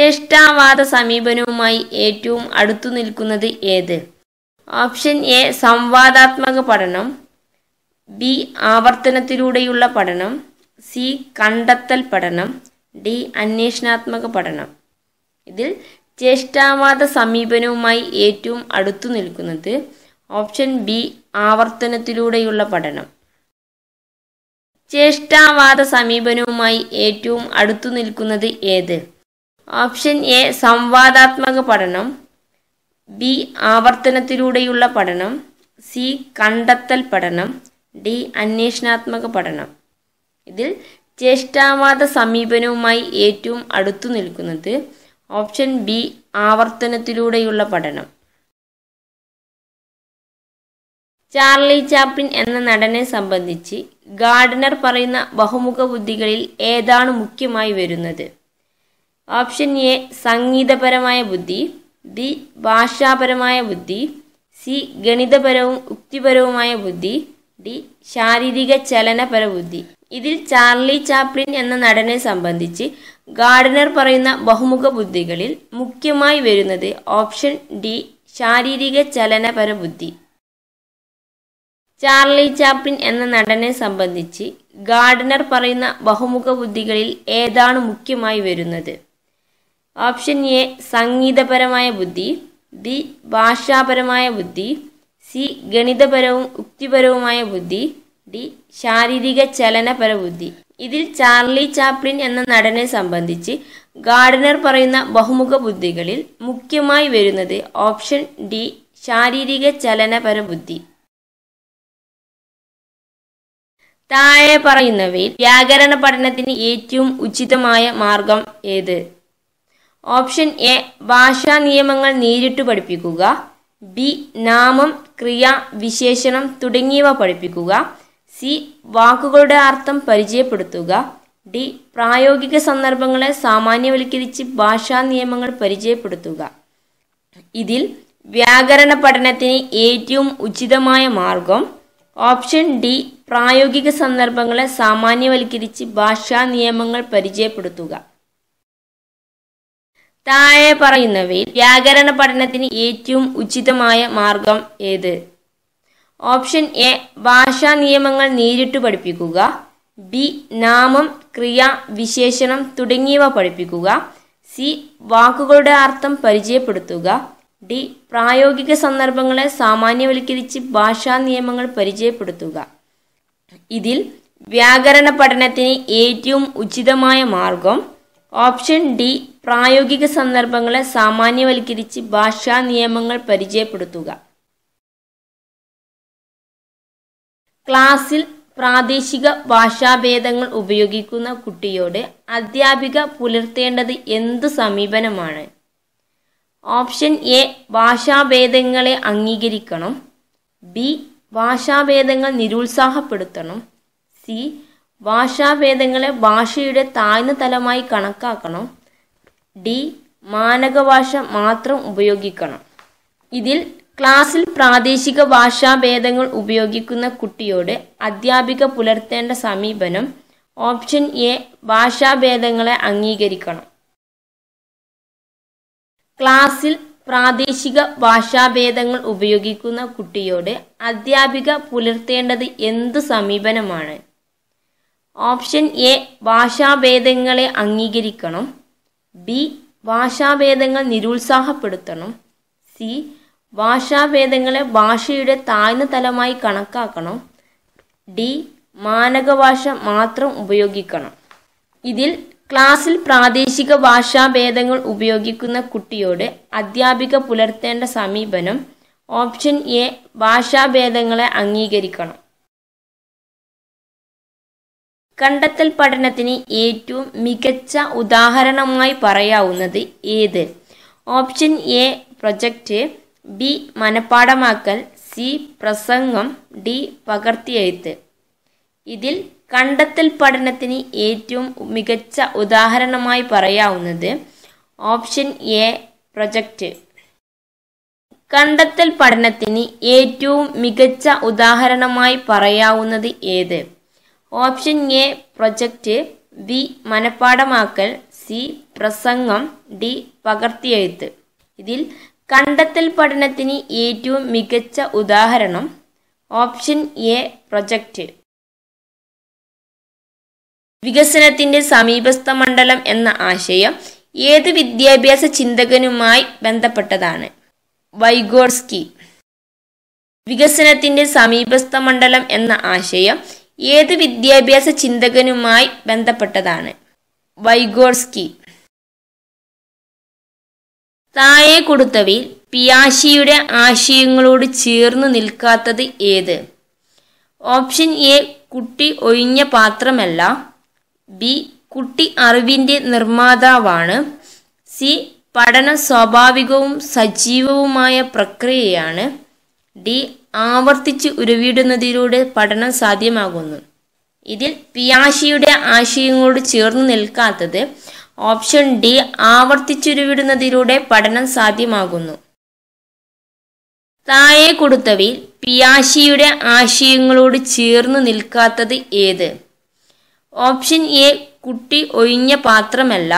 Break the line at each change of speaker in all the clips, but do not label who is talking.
ചേഷ്ടാവാദ സമീപനവുമായി ഏറ്റവും അടുത്തു നിൽക്കുന്നത് ഏത്? ഓപ്ഷൻ എ സംവാദാത്മക പഠനം. ബി ആവർത്തനത്തിലൂടെയുള്ള പഠനം. സി കണ്ടെത്തൽ പഠനം. ഡി അന്വേഷണാത്മക പഠനം. ഇതിൽ ചേഷ്ടാവാദ സമീപനവുമായി ഏറ്റവും അടുത്തു നിൽക്കുന്നത് ഓപ്ഷൻ ബി ആവർത്തനത്തിലൂടെയുള്ള പഠനം. ചേഷ്ടാവാദ സമീപനവുമായി ഏറ്റവും അടുത്തു നിൽക്കുന്നത് ഏത്? ഓപ്ഷൻ എ സംവാദാത്മക പഠനം. ബി ആവർത്തനത്തിലൂടെയുള്ള പഠനം. സി കണ്ടെത്തൽ പഠനം. ഡി അന്വേഷണാത്മക പഠനം. ഇതിൽ ചേഷ്ടാവാദ സമീപനവുമായി ഏറ്റവും അടുത്തു നിൽക്കുന്നത് ഓപ്ഷൻ ബി ആവർത്തനത്തിലൂടെയുള്ള പഠനം. ചാർലി ചാപ്ലിൻ എന്ന നടനെ സംബന്ധിച്ച് ഗാർഡനർ പറയുന്ന ബഹുമുഖ ബുദ്ധികളിൽ ഏതാണ് മുഖ്യമായി വരുന്നത്? ഓപ്ഷൻ എ സംഗീതപരമായ ബുദ്ധി ബി ഭാഷാപരമായ ബുദ്ധി സി ഗണിതപരവും ഉക്തിപരവുമായ ബുദ്ധി ഡി ശാരീരിക ചലനപര ബുദ്ധി. ഇതിൽ ചാർലി ചാപ്ലിൻ എന്ന നടനെ സംബന്ധിച്ച് ഗാർഡനർ പറയുന്ന ബഹുമുഖ ബുദ്ധികളിൽ മുഖ്യമായി വരുന്നത് ഓപ്ഷൻ ഡി ശാരീരിക ചലനപര ബുദ്ധി. ചാർലി ചാപ്ലിൻ എന്ന നടനെ സംബന്ധിച്ച് ഗാർഡനർ പറയുന്ന ബഹുമുഖ ബുദ്ധികളിൽ ഏതാണ് മുഖ്യമായി വരുന്നത്? ഓപ്ഷൻ എ സംഗീതപരമായ ബുദ്ധി. ബി ഭാഷാപരമായ ബുദ്ധി. സി ഗണിതപരവും യുക്തിപരവുമായ ബുദ്ധി. ഡി ശാരീരിക ചലനപര ബുദ്ധി. ഇതിൽ ചാർലി ചാപ്ലിൻ എന്ന നടനെ സംബന്ധിച്ച് ഗാർഡനർ പറയുന്ന ബഹുമുഖ ബുദ്ധികളിൽ മുഖ്യമായി വരുന്നത് ഓപ്ഷൻ ഡി ശാരീരിക ചലനപര ബുദ്ധി. താഴെ പറയുന്നവയിൽ വ്യാകരണ പഠനത്തിന് ഏറ്റവും ഉചിതമായ മാർഗം ഏത്? ഓപ്ഷൻ എ ഭാഷാ നിയമങ്ങൾ നേരിട്ട് പഠിപ്പിക്കുക. ബി നാമം ക്രിയ വിശേഷണം തുടങ്ങിയവ പഠിപ്പിക്കുക. സി വാക്കുകളുടെ അർത്ഥം പരിചയപ്പെടുത്തുക. ഡി പ്രായോഗിക സന്ദർഭങ്ങളെ സാമാന്യവൽക്കരിച്ച് ഭാഷാ നിയമങ്ങൾ പരിചയപ്പെടുത്തുക. ഇതിൽ വ്യാകരണ പഠനത്തിന് ഏറ്റവും ഉചിതമായ മാർഗം. ഓപ്ഷൻ ഡി പ്രായോഗിക സന്ദർഭങ്ങളെ സാമാന്യവൽക്കരിച്ച് ഭാഷാ നിയമങ്ങൾ പരിചയപ്പെടുത്തുക. താഴെ പറയുന്നവയിൽ വ്യാകരണ പഠനത്തിന് ഏറ്റവും ഉചിതമായ മാർഗം ഏത്? ഓപ്ഷൻ എ ഭാഷാ നിയമങ്ങൾ നേരിട്ട് പഠിപ്പിക്കുക. ബി നാമം ക്രിയ വിശേഷണം തുടങ്ങിയവ പഠിപ്പിക്കുക. സി വാക്കുകളുടെ അർത്ഥം പരിചയപ്പെടുത്തുക. ഡി പ്രായോഗിക സന്ദർഭങ്ങളെ സാമാന്യവൽക്കരിച്ച് ഭാഷാ നിയമങ്ങൾ പരിചയപ്പെടുത്തുക. ഇതിൽ വ്യാകരണ പഠനത്തിന് ഏറ്റവും ഉചിതമായ മാർഗം ഓപ്ഷൻ ഡി പ്രായോഗിക സന്ദർഭങ്ങളെ സാമാന്യവൽക്കരിച്ച് ഭാഷാ നിയമങ്ങൾ പരിചയപ്പെടുത്തുക. ക്ലാസ്സിൽ പ്രാദേശിക ഭാഷാഭേദങ്ങൾ ഉപയോഗിക്കുന്ന കുട്ടിയോട് അധ്യാപിക പുലർത്തേണ്ടത് എന്ത് സമീപനമാണ്? ഓപ്ഷൻ എ ഭാഷാഭേദങ്ങളെ അംഗീകരിക്കണം. ബി ഭാഷാഭേദങ്ങൾ നിരുത്സാഹപ്പെടുത്തണം. സി ഭാഷാഭേദങ്ങളെ ഭാഷയുടെ താഴ്ന്ന തലമായി കണക്കാക്കണം. ഡി മാനക ഭാഷ മാത്രം ഉപയോഗിക്കണം. ഇതിൽ ക്ലാസ്സിൽ പ്രാദേശിക ഭാഷാഭേദങ്ങൾ ഉപയോഗിക്കുന്ന കുട്ടിയോട് അധ്യാപിക പുലർത്തേണ്ട സമീപനം ഓപ്ഷൻ എ ഭാഷാഭേദങ്ങളെ അംഗീകരിക്കണം. ക്ലാസ്സിൽ പ്രാദേശിക ഭാഷാഭേദങ്ങൾ ഉപയോഗിക്കുന്ന കുട്ടിയോട് അധ്യാപിക പുലർത്തേണ്ടത് എന്ത് സമീപനമാണ്? ഓപ്ഷൻ എ ഭാഷാഭേദങ്ങളെ അംഗീകരിക്കണം. ബി ഭാഷാഭേദങ്ങൾ നിരുത്സാഹപ്പെടുത്തണം. സി ഭാഷാഭേദങ്ങളെ ഭാഷയുടെ താഴ്ന്ന തലമായി കണക്കാക്കണം. ഡി മാനക ഭാഷ മാത്രം ഉപയോഗിക്കണം. ഇതിൽ ക്ലാസ്സിൽ പ്രാദേശിക ഭാഷാഭേദങ്ങൾ ഉപയോഗിക്കുന്ന കുട്ടിയോട് അധ്യാപിക പുലർത്തേണ്ട സമീപനം ഓപ്ഷൻ എ ഭാഷാഭേദങ്ങളെ അംഗീകരിക്കണം. കണ്ടെത്തൽ പഠനത്തിന് ഏറ്റവും മികച്ച ഉദാഹരണമായി പറയാവുന്നത് ഏത്? ഓപ്ഷൻ എ പ്രൊജക്റ്റ് ബി മനപാഠമാക്കൽ സി പ്രസംഗം ഡി പകർത്തിയെഴുത്ത്. ഇതിൽ കണ്ടെത്തൽ പഠനത്തിന് ഏറ്റവും മികച്ച ഉദാഹരണമായി പറയാവുന്നത് ഓപ്ഷൻ എ പ്രൊജക്റ്റ്. കണ്ടെത്തൽ പഠനത്തിന് ഏറ്റവും മികച്ച ഉദാഹരണമായി പറയാവുന്നത് ഏത്? ഓപ്ഷൻ എ പ്രൊജക്റ്റ് ബി മനപ്പാടമാക്കൽ സി പ്രസംഗം ഡി പകർത്തിയെഴുത്ത്. ഇതിൽ കണ്ടെത്തൽ പഠനത്തിന് ഏറ്റവും മികച്ച ഉദാഹരണം ഓപ്ഷൻ എ പ്രൊജക്റ്റ്. വികസനത്തിന്റെ സമീപസ്ഥ മണ്ഡലം എന്ന ആശയം ഏത് വിദ്യാഭ്യാസ ചിന്തകനുമായി ബന്ധപ്പെട്ടതാണ്? വൈഗോർസ്കി. വികസനത്തിന്റെ സമീപസ്ഥ മണ്ഡലം എന്ന ആശയം ഏത് വിദ്യാഭ്യാസ ചിന്തകനുമായി ബന്ധപ്പെട്ടതാണ്? വൈഗോർസ്കി. താഴെ കൊടുത്തവയിൽ പിയാശിയുടെ ആശയങ്ങളോട് ചേർന്ന് നിൽക്കാത്തത് ഏത്? ഓപ്ഷൻ എ കുട്ടി ഒഴിഞ്ഞ പാത്രമല്ല. ബി കുട്ടി അറിവിന്റെ നിർമ്മാതാവാണ്. സി പഠനം സ്വാഭാവികവും സജീവവുമായ പ്രക്രിയയാണ്. ഡി ആവർത്തിച്ച് ഉരുവിടുന്നതിലൂടെ പഠനം സാധ്യമാകുന്നു. ഇതിൽ പിയാഷിയുടെ ആശയങ്ങളോട് ചേർന്ന് നിൽക്കാത്തത് ഓപ്ഷൻ ഡി ആവർത്തിച്ചുരുവിടുന്നതിലൂടെ പഠനം സാധ്യമാകുന്നു. താഴെ കൊടുത്തവയിൽ പിയാഷിയുടെ ആശയങ്ങളോട് ചേർന്ന് നിൽക്കാത്തത് ഏത്? ഓപ്ഷൻ എ കുട്ടി ഒഴിഞ്ഞ പാത്രമല്ല.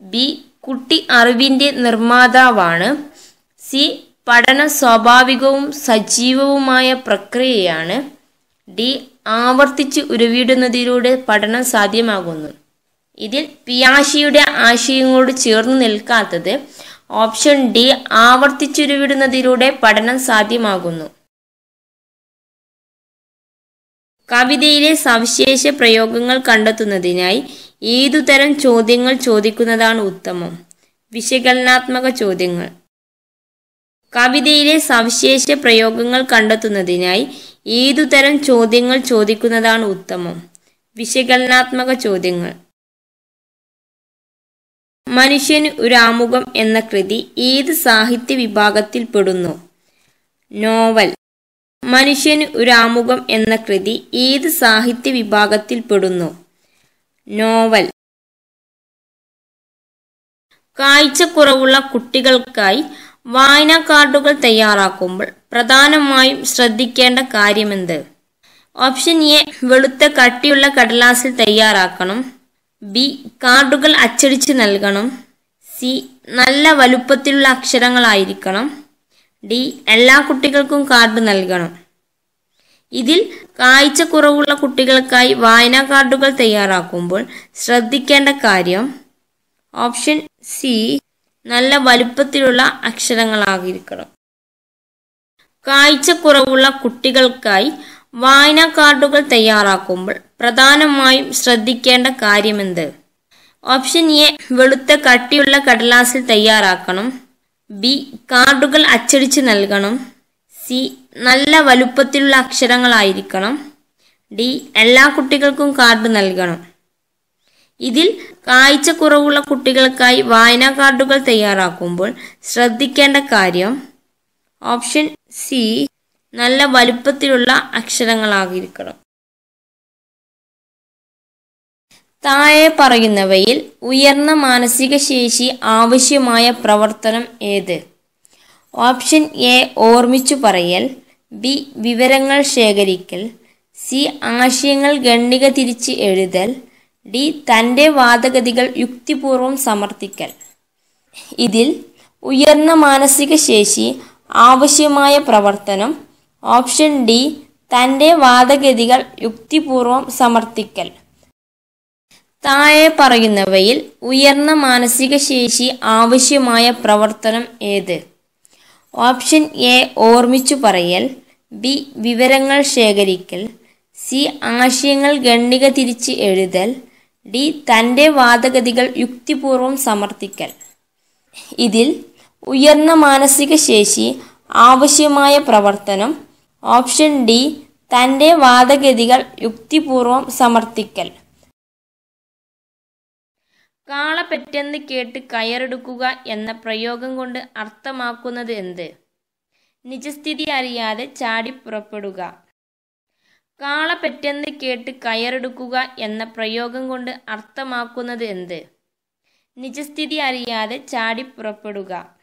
ബി കുട്ടി അറിവിന്റെ നിർമ്മാതാവാണ്. സി പഠനം സ്വാഭാവികവും സജീവവുമായ പ്രക്രിയയാണ് ഡി ആവർത്തിച്ച് ഉരുവിടുന്നതിലൂടെ പഠനം സാധ്യമാകുന്നു ഇതിൽ പിയാഷിയുടെ ആശയങ്ങളോട് ചേർന്ന് നിൽക്കാത്തത് ഓപ്ഷൻ ഡി ആവർത്തിച്ചുരുവിടുന്നതിലൂടെ പഠനം സാധ്യമാകുന്നു. കവിതയിലെ സവിശേഷ പ്രയോഗങ്ങൾ കണ്ടെത്തുന്നതിനായി ഏതുതരം ചോദ്യങ്ങൾ ചോദിക്കുന്നതാണ് ഉത്തമം? വിശകലനാത്മക ചോദ്യങ്ങൾ. കവിതയിലെ സവിശേഷ പ്രയോഗങ്ങൾ കണ്ടെത്തുന്നതിനായി ഏതുതരം ചോദ്യങ്ങൾ ചോദിക്കുന്നതാണ് ഉത്തമം? വിശകലനാത്മക ചോദ്യങ്ങൾ. മനുഷ്യൻ ഒരു ആമുഖം എന്ന കൃതി ഏത് സാഹിത്യ വിഭാഗത്തിൽ പെടുന്നു? നോവൽ. മനുഷ്യൻ ഒരു ആമുഖം എന്ന കൃതി ഏത് സാഹിത്യ വിഭാഗത്തിൽ പെടുന്നു? നോവൽ. കാഴ്ചക്കുറവുള്ള കുട്ടികൾക്കായി വായനാ കാർഡുകൾ തയ്യാറാക്കുമ്പോൾ പ്രധാനമായും ശ്രദ്ധിക്കേണ്ട കാര്യമെന്ത്? ഓപ്ഷൻ എ വെളുത്ത കട്ടിയുള്ള കടലാസിൽ തയ്യാറാക്കണം. ബി കാർഡുകൾ അച്ചടിച്ച് നൽകണം. സി നല്ല വലുപ്പത്തിലുള്ള അക്ഷരങ്ങളായിരിക്കണം. ഡി എല്ലാ കുട്ടികൾക്കും കാർഡ് നൽകണം. ഇതിൽ കാഴ്ചക്കുറവുള്ള കുട്ടികൾക്കായി വായനാ കാർഡുകൾ തയ്യാറാക്കുമ്പോൾ ശ്രദ്ധിക്കേണ്ട കാര്യം ഓപ്ഷൻ സി നല്ല വലുപ്പത്തിലുള്ള അക്ഷരങ്ങളായിരിക്കണം. കാഴ്ചക്കുറവുള്ള കുട്ടികൾക്കായി വായനാ കാർഡുകൾ തയ്യാറാക്കുമ്പോൾ പ്രധാനമായും ശ്രദ്ധിക്കേണ്ട കാര്യമെന്ത്? ഓപ്ഷൻ എ വെളുത്ത കട്ടിയുള്ള കടലാസിൽ തയ്യാറാക്കണം. ബി കാർഡുകൾ അച്ചടിച്ച് നൽകണം. സി നല്ല വലുപ്പത്തിലുള്ള അക്ഷരങ്ങളായിരിക്കണം. ഡി എല്ലാ കുട്ടികൾക്കും കാർഡ് നൽകണം. ഇതിൽ കാഴ്ചക്കുറവുള്ള കുട്ടികൾക്കായി വായനാ കാർഡുകൾ തയ്യാറാക്കുമ്പോൾ ശ്രദ്ധിക്കേണ്ട കാര്യം ഓപ്ഷൻ സി നല്ല വലുപ്പത്തിലുള്ള അക്ഷരങ്ങളായിരിക്കണം. താഴെ പറയുന്നവയിൽ ഉയർന്ന മാനസിക ശേഷി ആവശ്യമായ പ്രവർത്തനം ഏത്? ഓപ്ഷൻ എ ഓർമ്മിച്ചു പറയൽ ബി വിവരങ്ങൾ ശേഖരിക്കൽ സി ആശയങ്ങൾ ഗണ്ണിക തിരിച്ച് എഴുതൽ ഡി തന്റെ വാദഗതികൾ യുക്തിപൂർവം സമർത്ഥിക്കൽ. ഇതിൽ ഉയർന്ന മാനസിക ശേഷി ആവശ്യമായ പ്രവർത്തനം ഓപ്ഷൻ ഡി തന്റെ വാദഗതികൾ യുക്തിപൂർവം സമർത്ഥിക്കൽ. താഴെ പറയുന്നവയിൽ ഉയർന്ന മാനസിക ശേഷി ആവശ്യമായ പ്രവർത്തനം ഏത്? ഓപ്ഷൻ എ ഓർമ്മിച്ചു പറയൽ ബി വിവരങ്ങൾ ശേഖരിക്കൽ സി ആശയങ്ങൾ ഗണ്ണിക തിരിച്ച് എഴുതൽ ഡി തന്റെ വാദഗതികൾ യുക്തിപൂർവം സമർത്ഥിക്കൽ. ഇതിൽ ഉയർന്ന മാനസിക ശേഷി ആവശ്യമായ പ്രവർത്തനം ഓപ്ഷൻ ഡി തന്റെ വാദഗതികൾ യുക്തിപൂർവം സമർത്ഥിക്കൽ. കാള പെറ്റെന്ന് കേട്ട് കയറെടുക്കുക എന്ന പ്രയോഗം കൊണ്ട് അർത്ഥമാക്കുന്നത് എന്ത്? നിജസ്ഥിതി അറിയാതെ ചാടി പുറപ്പെടുക. കാള പെറ്റെന്ന് കേട്ട് കയറെടുക്കുക എന്ന പ്രയോഗം കൊണ്ട് അർത്ഥമാക്കുന്നത് എന്ത്? നിജസ്ഥിതി അറിയാതെ ചാടി പുറപ്പെടുക.